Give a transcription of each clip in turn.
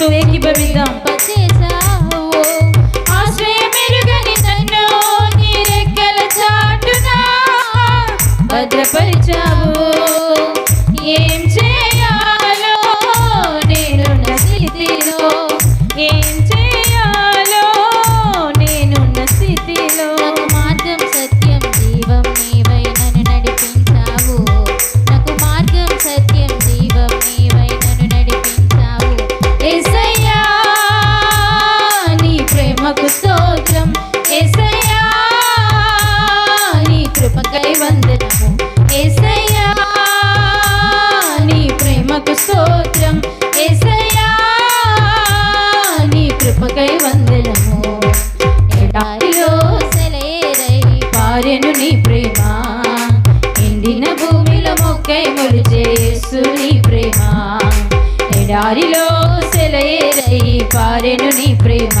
యేసు ఏకీభవిద్దాం భద్రపరిచావు. మహిమకు స్తోత్రం. నీ కృపకై వందలము ఎడారిలో సెలేరై పారెను నీ ప్రేమ. ఎండిన భూమిలో మొక్కై మొలిచేసు నీ ప్రేమ. ఎడారిలో పారెను నీ ప్రేమ.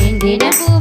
ఎండిన భూమి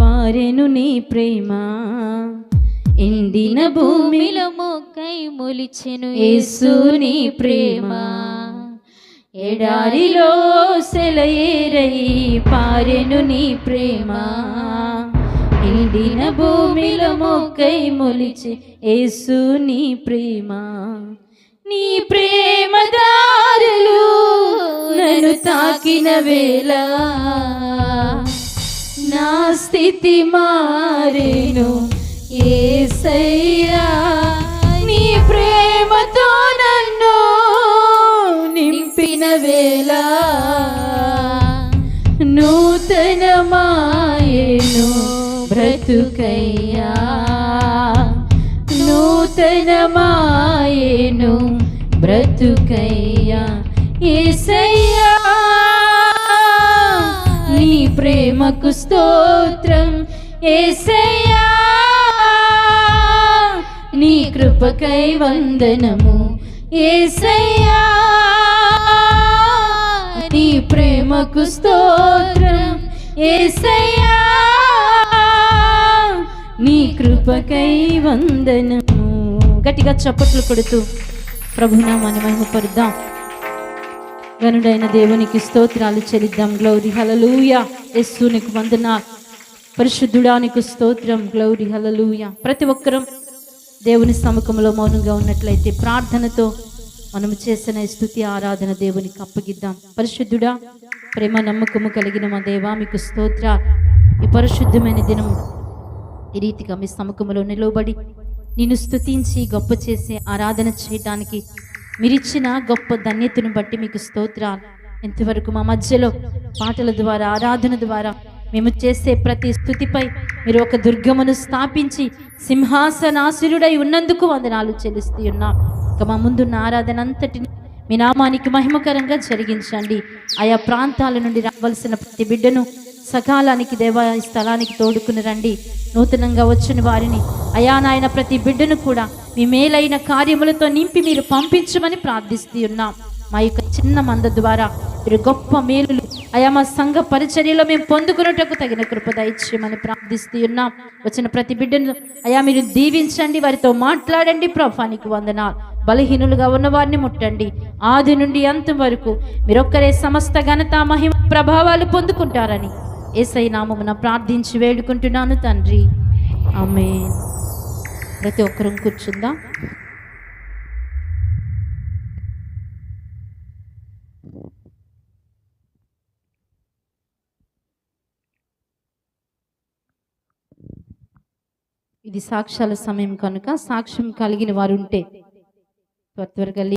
పారెను నీ ప్రేమ. ఎండిన భూమిలో భూమిలో మొక్కై మొలిచెను యేసు నీ ప్రేమ. ఎడారిలో సెలయేరై పారెను నీ ప్రేమ. ఎండిన భూమిలో మొక్కై మొలిచి యేసు నీ ప్రేమ. నీ ప్రేమ దారులు నన్ను తాకిన వేళ నా స్థితి మారేను. ఏసయ్యా నీ ప్రేమతో నన్ను నింపిన వేళ నూతనమాయేను బ్రతుకయ్యా. నూతనమాయేను బ్రతుకయ్యా. ఏసయ్యా ప్రేమకు స్తోత్రం. ఏసయ్యా నీ కృపకై వందనము. ఏసయ్యా నీ ప్రేమకు స్తోత్రం. ఏసయ్యా నీ కృపకై వందనము. గట్టిగా చప్పట్లు కొడుతూ ప్రభునామాన్ని మహిమపరుద్దాం. గనుడైన దేవునికి స్తోత్రాలు చెల్లిద్దాం. గ్లౌరి హలలుయ యస్సునికి వందన పరిశుద్ధుడానికి స్తోత్రం గ్లౌరి హలలుయ ప్రతి ఒక్కరం దేవుని సముఖంలో మౌనంగా ఉన్నట్లయితే ప్రార్థనతో మనము చేసిన స్థుతి ఆరాధన దేవునికి అప్పగిద్దాం. పరిశుద్ధుడా ప్రేమ నమ్మకము కలిగిన మా దేవా మీకు స్తోత్ర ఈ పరిశుద్ధమైన దినము ఈ రీతిగా మీ సముఖంలో నిలవబడి నిన్ను స్తుతించి గొప్ప చేసి ఆరాధన చేయడానికి మీరిచ్చిన గొప్ప ధన్యతను బట్టి మీకు స్తోత్రాలు. ఇంతవరకు మా మధ్యలో పాటల ద్వారా ఆరాధన ద్వారా మేము చేసే ప్రతి స్థుతిపై మీరు ఒక దుర్గమును స్థాపించి సింహాసనాసురుడై ఉన్నందుకు వందనాలు చెల్లిస్తూ ఉన్నాం. ఇక మా ముందున్న ఆరాధన అంతటిని మీ నామానికి మహిమకరంగా జరిగించండి. ఆయా ప్రాంతాల నుండి రావాల్సిన ప్రతి బిడ్డను సకాలానికి దేవా స్థలానికి తోడుకుని రండి. నూతనంగా వచ్చిన వారిని అయా నాయన ప్రతి బిడ్డను కూడా మీ మేలైన కార్యములతో నింపి మీరు పంపించమని ప్రార్థిస్తూ ఉన్నాం మా యొక్క చిన్న మంద ద్వారా మీరు గొప్ప మేలులు అయా మా సంఘ పరిచర్యలో మేము పొందుకున్నటకు తగిన కృప దయచేయమని ప్రార్థిస్తూ ఉన్నాం వచ్చిన ప్రతి బిడ్డను అయా మీరు దీవించండి వారితో మాట్లాడండి ప్రభానికి వందనాలు. బలహీనులుగా ఉన్న వారిని ముట్టండి. ఆది నుండి అంతం వరకు మీరొక్కరే సమస్త ఘనత మహిమ ప్రభావాలు పొందుకుంటారని ఏసై నామమున ప్రార్థించి వేడుకుంటున్నాను తండ్రి. ఆమె ప్రతి ఒక్కరం కూర్చుందాం. ఇది సాక్ష్యాల సమయం కనుక సాక్ష్యం కలిగిన వారు ఉంటే త్వరగా